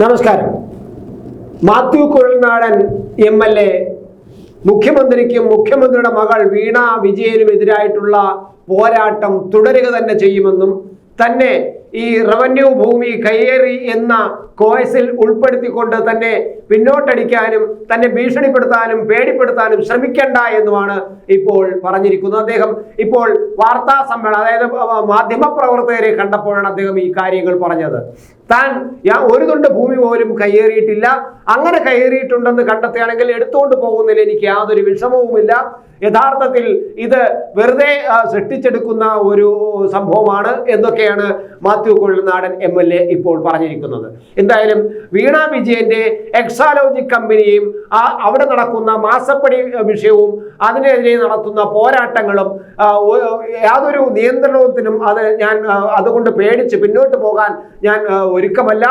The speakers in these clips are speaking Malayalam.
നമസ്കാരം. Mathew Kuzhalnadan M L A മുഖ്യമന്ത്രിക്കും മുഖ്യമന്ത്രിയുടെ മകൾ വീണ വിജയനും എതിരായിട്ടുള്ള പോരാട്ടം തുടരുക തന്നെ ചെയ്യുമെന്നും തന്നെ ഈ റവന്യൂ ഭൂമി കയ്യേറി എന്ന കോഴ്സിൽ ഉൾപ്പെടുത്തിക്കൊണ്ട് തന്നെ പിന്നോട്ടടിക്കാനും തന്നെ ഭീഷണിപ്പെടുത്താനും പേടിപ്പെടുത്താനും ശ്രമിക്കേണ്ട എന്നുമാണ് ഇപ്പോൾ പറഞ്ഞിരിക്കുന്നത്. അദ്ദേഹം ഇപ്പോൾ വാർത്താ സമ്മേളനം അതായത് മാധ്യമപ്രവർത്തകരെ കണ്ടപ്പോഴാണ് അദ്ദേഹം ഈ കാര്യങ്ങൾ പറഞ്ഞത്. താൻ ഒരു തുണ്ട് ഭൂമി പോലും കയ്യേറിയിട്ടില്ല. അങ്ങനെ കയ്യേറിയിട്ടുണ്ടെന്ന് കണ്ടെത്തുകയാണെങ്കിൽ എടുത്തുകൊണ്ട് പോകുന്നതിൽ എനിക്ക് യാതൊരു വിഷമവുമില്ല. യഥാർത്ഥത്തിൽ ഇത് വെറുതെ സൃഷ്ടിച്ചെടുക്കുന്ന ഒരു സംഭവമാണ് എന്നൊക്കെയാണ് മാത്യു കൊള്ളുനാടൻ എം എൽ എ ഇപ്പോൾ പറഞ്ഞിരിക്കുന്നത്. എന്തായാലും വീണ വിജയന്റെ എക്സാലോജി കമ്പനിയും ആ അവിടെ നടക്കുന്ന മാസപ്പടി വിഷയവും അതിനെതിരെ നടത്തുന്ന പോരാട്ടങ്ങളും യാതൊരു നിയന്ത്രണത്തിനും അത് ഞാൻ അതുകൊണ്ട് പേടിച്ച് പിന്നോട്ട് പോകാൻ ഞാൻ ഒരുക്കമല്ല.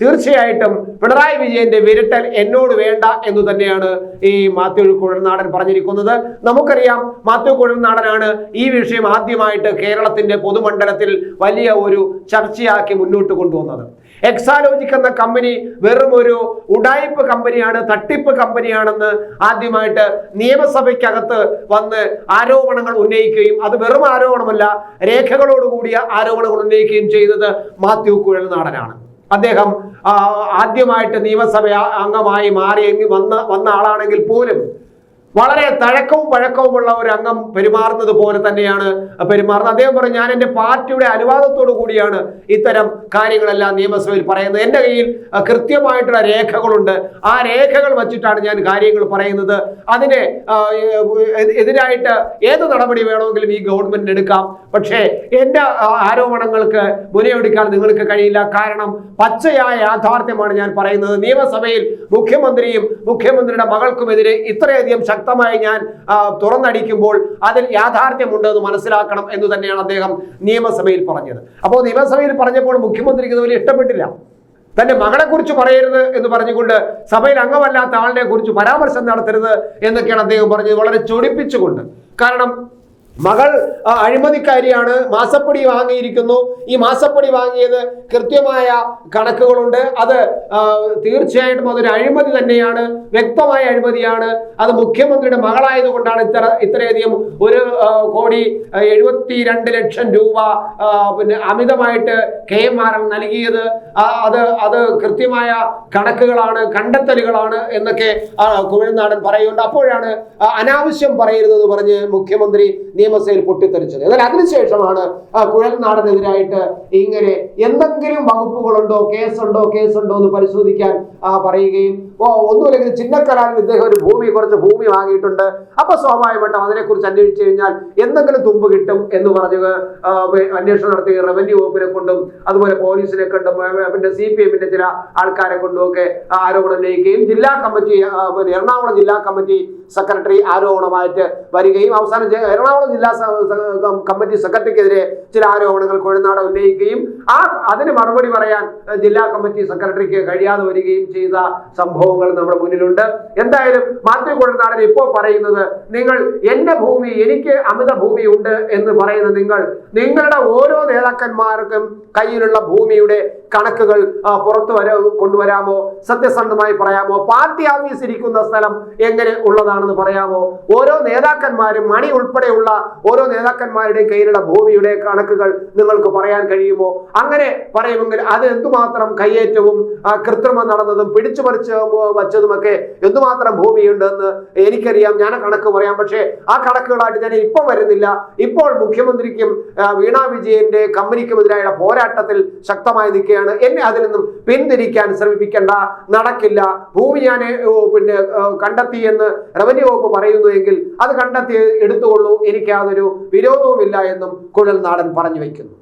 തീർച്ചയായിട്ടും പിണറായി വിജയന്റെ വിരട്ടൽ എന്നോട് വേണ്ട എന്ന് തന്നെയാണ് ഈ മാത്യു കുഴൽനാടൻ പറഞ്ഞിരിക്കുന്നത്. നമുക്കറിയാം മാത്യു കുഴൽനാടനാണ് ഈ വിഷയം ആദ്യമായിട്ട് കേരളത്തിന്റെ പൊതുമണ്ഡലത്തിൽ വലിയ ഒരു ചർച്ചയാക്കി മുന്നോട്ട് കൊണ്ടുവന്നത്. എക്സാലോജിക് എന്ന കമ്പനി വെറും ഒരു ഉഡായിപ്പ് കമ്പനിയാണ് തട്ടിപ്പ് കമ്പനിയാണെന്ന് ആദ്യമായിട്ട് നിയമസഭയ്ക്കകത്ത് വന്ന് ആരോപണങ്ങൾ ഉന്നയിക്കുകയും അത് വെറും ആരോപണമല്ല രേഖകളോടുകൂടിയ ആരോപണങ്ങൾ ഉന്നയിക്കുകയും ചെയ്തത് മാത്യു കുഴൽനാടനാണ്. അദ്ദേഹം ആദ്യമായിട്ട് നിയമസഭ അംഗമായി മാറി വന്ന വന്ന ആളാണെങ്കിൽ പോലും വളരെ തഴക്കവും പഴക്കവുമുള്ള ഒരു അംഗം പെരുമാറുന്നത് പോലെ തന്നെയാണ് പെരുമാറുന്നത്. അദ്ദേഹം പറഞ്ഞു ഞാൻ എന്റെ പാർട്ടിയുടെ അനുവാദത്തോടു കൂടിയാണ് ഇത്തരം കാര്യങ്ങളെല്ലാം നിയമസഭയിൽ പറയുന്നത്. എന്റെ കയ്യിൽ കൃത്യമായിട്ടുള്ള രേഖകളുണ്ട്. ആ രേഖകൾ വച്ചിട്ടാണ് ഞാൻ കാര്യങ്ങൾ പറയുന്നത്. അതിനെ എതിരായിട്ട് ഏത് നടപടി വേണമെങ്കിലും ഈ ഗവൺമെന്റിന് എടുക്കാം. പക്ഷേ എന്റെ ആരോപണങ്ങൾക്ക് മുനയൊടുക്കാൻ നിങ്ങൾക്ക് കഴിയില്ല. കാരണം പച്ചയായ യാഥാർത്ഥ്യമാണ് ഞാൻ പറയുന്നത്. നിയമസഭയിൽ മുഖ്യമന്ത്രിയും മുഖ്യമന്ത്രിയുടെ മകൾക്കുമെതിരെ ഇത്രയധികം ശക്തമായി ഞാൻ തുറന്നടിക്കുമ്പോൾ അതിൽ യാഥാർത്ഥ്യമുണ്ട് എന്ന് മനസ്സിലാക്കണം എന്ന് തന്നെയാണ് അദ്ദേഹം നിയമസഭയിൽ പറഞ്ഞത്. അപ്പോൾ നിയമസഭയിൽ പറഞ്ഞപ്പോൾ മുഖ്യമന്ത്രിക്ക് ഇതുവരെ ഇഷ്ടപ്പെട്ടില്ല. തന്റെ മകളെ കുറിച്ച് പറയരുത് എന്ന് പറഞ്ഞുകൊണ്ട് സഭയിൽ അംഗമല്ലാത്ത ആളിനെ കുറിച്ച് പരാമർശം നടത്തരുത് എന്നൊക്കെയാണ് അദ്ദേഹം പറഞ്ഞത്. വളരെ ചൊടിപ്പിച്ചുകൊണ്ട്. കാരണം മകൾ അഴിമതിക്കാരിയാണ് മാസപ്പടി വാങ്ങിയിരിക്കുന്നു. ഈ മാസപ്പടി വാങ്ങിയത് കൃത്യമായ കണക്കുകളുണ്ട്. അത് തീർച്ചയായിട്ടും അതൊരു അഴിമതി തന്നെയാണ്. വ്യക്തമായ അഴിമതിയാണ്. അത് മുഖ്യമന്ത്രിയുടെ മകളായതുകൊണ്ടാണ് ഇത്ര ഇത്രയധികം ഒരു കോടി എഴുപത്തി രണ്ട് ലക്ഷം രൂപ പിന്നെ അമിതമായിട്ട് കെ എം ആർ എൽ നൽകിയത്. അത് അത് കൃത്യമായ കണക്കുകളാണ് കണ്ടെത്തലുകളാണ് എന്നൊക്കെ കുഴൽനാടൻ പറയുന്നുണ്ട്. അപ്പോഴാണ് അനാവശ്യം പറയരുതെന്ന് പറഞ്ഞ് മുഖ്യമന്ത്രി നിയമസഭയിൽ പൊട്ടിത്തെറിച്ചത്. എന്നാൽ അതിനുശേഷമാണ് കുഴൽനാടനെതിരായിട്ട് ഇങ്ങനെ എന്തെങ്കിലും വകുപ്പുകളുണ്ടോ കേസുണ്ടോ കേസുണ്ടോ എന്ന് പരിശോധിക്കാൻ പറയുകയും ഒന്നുമില്ലെങ്കിൽ ചിന്നക്കരാറിൽ ഇദ്ദേഹം ഒരു ഭൂമി കുറച്ച് ഭൂമി വാങ്ങിയിട്ടുണ്ട്. അപ്പൊ സ്വാഭാവികമായിട്ടും അതിനെക്കുറിച്ച് അന്വേഷിച്ചു കഴിഞ്ഞാൽ എന്തെങ്കിലും തുമ്പ് കിട്ടും എന്ന് പറഞ്ഞ് അന്വേഷണം നടത്തി റവന്യൂ വകുപ്പിനെ കൊണ്ടും അതുപോലെ പോലീസിനെ കൊണ്ടും പിന്നെ സി പി എമ്മിന്റെ ചില ആൾക്കാരെ കൊണ്ടും ഒക്കെ ആരോപണം ഉന്നയിക്കുകയും ജില്ലാ കമ്മിറ്റി എറണാകുളം ജില്ലാ കമ്മിറ്റി സെക്രട്ടറി ആരോപണമായിട്ട് വരികയും അവസാനം എറണാകുളം ജില്ലാ കമ്മിറ്റി സെക്രട്ടറിക്കെതിരെ ചില ആരോപണങ്ങൾ കൊഴുനാട് ഉന്നയിക്കുകയും ആ അതിന് മറുപടി പറയാൻ ജില്ലാ കമ്മിറ്റി സെക്രട്ടറിക്ക് കഴിയാതെ വരികയും ചെയ്ത സംഭവങ്ങൾ നമ്മുടെ മുന്നിലുണ്ട്. എന്തായാലും മാത്യു കൊഴുനാടൻ ഇപ്പോൾ പറയുന്നത് നിങ്ങൾ എന്റെ ഭൂമി എനിക്ക് അമിത ഭൂമി ഉണ്ട് എന്ന് പറയുന്ന നിങ്ങൾ നിങ്ങളുടെ ഓരോ നേതാക്കന്മാർക്കും കയ്യിലുള്ള ഭൂമിയുടെ കണക്കുകൾ പുറത്തു വര കൊണ്ടുവരാമോ? സത്യസന്ധമായി പറയാമോ? പാർട്ടി ഓഫീസ് ഇരിക്കുന്ന സ്ഥലം എങ്ങനെ ഉള്ളതാണെന്ന് പറയാമോ? ഓരോ നേതാക്കന്മാരും മണി ഉൾപ്പെടെയുള്ള ഓരോ നേതാക്കന്മാരുടെയും കയ്യിലുള്ള ഭൂമിയുടെ കണക്കുകൾ നിങ്ങൾക്ക് പറയാൻ കഴിയുമോ? അങ്ങനെ പറയുമെങ്കിൽ അത് എന്തുമാത്രം കയ്യേറ്റവും കൃത്രിമം നടന്നതും പിടിച്ചു പറിച്ച് വച്ചതുമൊക്കെ എന്തുമാത്രം ഭൂമിയുണ്ടെന്ന് എനിക്കറിയാം. ഞാൻ കണക്ക് പറയാം. പക്ഷേ ആ കണക്കുകളായിട്ട് ഞാൻ ഇപ്പം വരുന്നില്ല. ഇപ്പോൾ മുഖ്യമന്ത്രിക്കും വീണാ വിജയന്റെ കമ്പനിക്കുമെതിരായുള്ള പോരാട്ടത്തിൽ ശക്തമായി നിൽക്കുകയാണ് എന്നെ അതിൽ നിന്നും പിന്തിരിക്കാൻ ശ്രമിപ്പിക്കേണ്ട. നടക്കില്ല. ഭൂമി ഞാൻ പിന്നെ കണ്ടെത്തി എന്ന് റവന്യൂ വകുപ്പ് പറയുന്നു എങ്കിൽ അത് കണ്ടെത്തി എടുത്തുകൊള്ളൂ. എനിക്ക് യാതൊരു വിരോധവുമില്ല എന്നും കുഴൽ നാടൻ പറഞ്ഞു വയ്ക്കുന്നു.